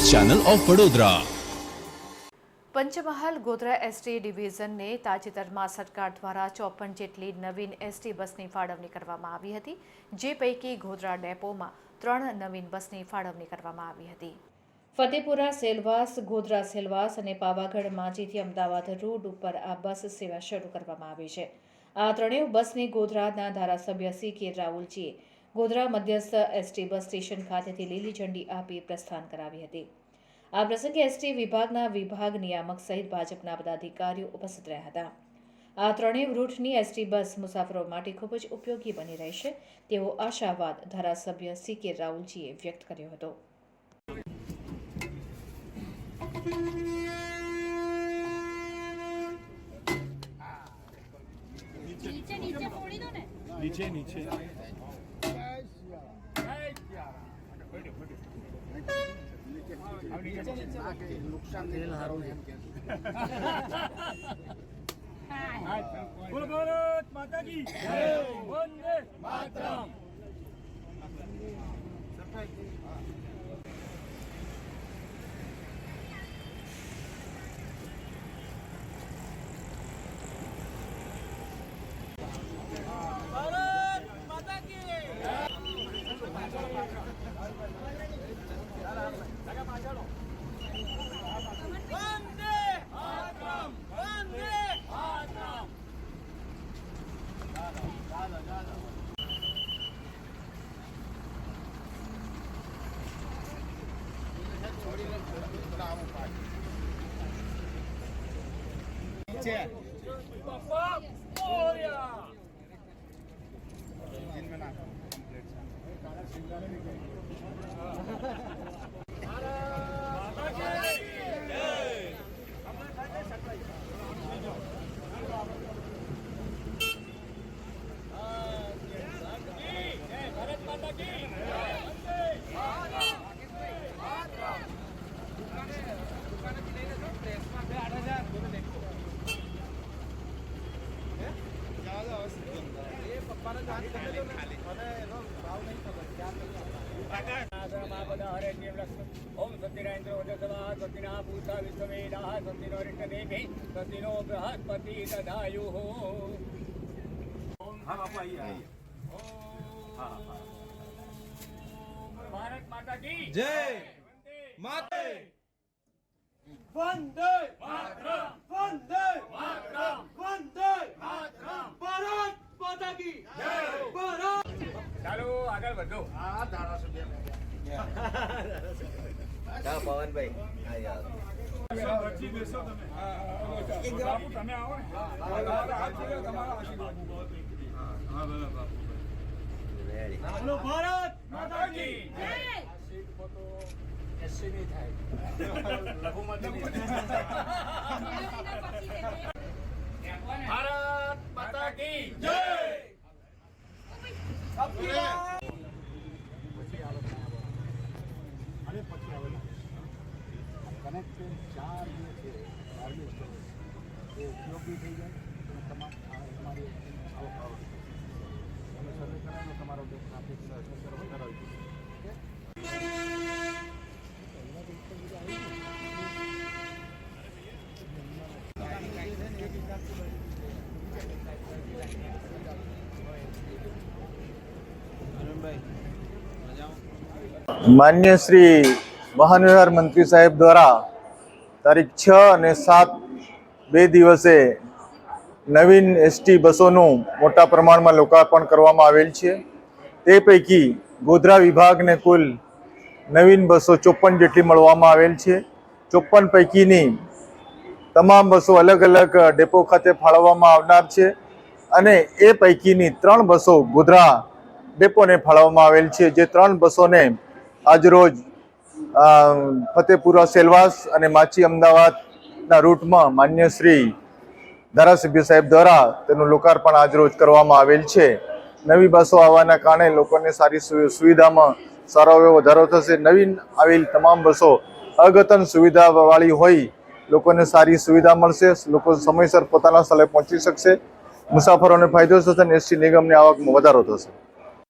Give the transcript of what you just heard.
Channel of Vadodara Panchmahal Godhra ST ડિવિઝનને તાજેતરમાં સરકાર દ્વારા ચોપન જેટલી નવીન એસટી બસની ફાળવણી કરવામાં આવી હતી જે પૈકી ગોધરા ડેપોમાં ત્રણ નવીન બસની ફાળવણી કરવામાં આવી હતી. ફતેપુરા સેલવાસ ગોધરા સેલવાસ અને પાવાગઢ માજીથી અમદાવાદ રોડ ઉપર આ બસ સેવા શરૂ કરવામાં આવી છે. આ ત્રણેય બસને ગોધરાના ધારાસભ્ય સી કે રાહુલજીએ ગોધરા મધ્યસ્થ એસટી બસ સ્ટેશન ખાતેથી લીલી ઝંડી આપી પ્રસ્થાન કરાવી હતી. આ પ્રસંગે એસટી વિભાગના વિભાગ નિયામક સહિત ભાજપના પદાધિકારીઓ ઉપસ્થિત રહ્યા હતા. આ ત્રણેય રૂટની એસટી બસ મુસાફરો માટે ખૂબ જ ઉપયોગી બની રહેશે તેવો આશાવાદ ધારાસભ્ય સી કે રાહુલજીએ વ્યક્ત કર્યો હતો. નીચે નીચે ફોડી દો ને નીચે નીચે બોલો ભારત માતા કી જય વંદે માતરમ બાપા મોર્યા ओम सत्यनारायण वजसवा सतिना पूषा विश्ववेदा सतिनो ऋषदेभि सतिनो बृहस्पति दधायु हाँ बापू आइए आइए भारत माता की जय माते वंदे मातरम। वंदे मातरम। वंदे આગળ વધો તમે આવો ને તમારા આશીર્વાદ બોલો ભારત માતા કી ભારત કનેક્ટેડ ચાર જે છે બારમી સ્ટોર એ ઉપયોગી થઈ જાય અને તમામ આ તમારી આવક આવક તમે સર્વે કરાવો, તમારો ટ્રાફિક સર વધારો ઓકે માન્ય શ્રી વાહન વ્યવહાર મંત્રી સાહેબ દ્વારા તારીખ છ અને સાત બે દિવસે નવીન એસટી બસોનું મોટા પ્રમાણમાં લોકાર્પણ કરવામાં આવેલ છે. તે પૈકી ગોધરા વિભાગને કુલ નવીન બસો ચોપન જેટલી મળવામાં આવેલ છે. ચોપન પૈકીની તમામ બસો અલગ અલગ ડેપો ખાતે ફાળવવામાં આવનાર છે અને એ પૈકીની ત્રણ બસો ગોધરા ડેપોને ફાળવવામાં આવેલ છે. જે ત્રણ બસોને આજરોજ ફતેપુરા, સેલવાસ અને માછી અમદાવાદના રૂટમાં માન્ય શ્રી ધારાસભ્ય સાહેબ દ્વારા તેનું લોકાર્પણ આજરોજ કરવામાં આવેલ છે. નવી બસો આવવાના કારણે લોકોને સારી સુવિધામાં સારો એવો વધારો થશે. નવીન આવેલ તમામ બસો અગતન સુવિધાવાળી હોય લોકોને સારી સુવિધા મળશે. લોકો સમયસર પોતાના સ્થળે પહોંચી શકશે. મુસાફરોને ફાયદો થશે અને એસટી નિગમની આવકમાં વધારો થશે.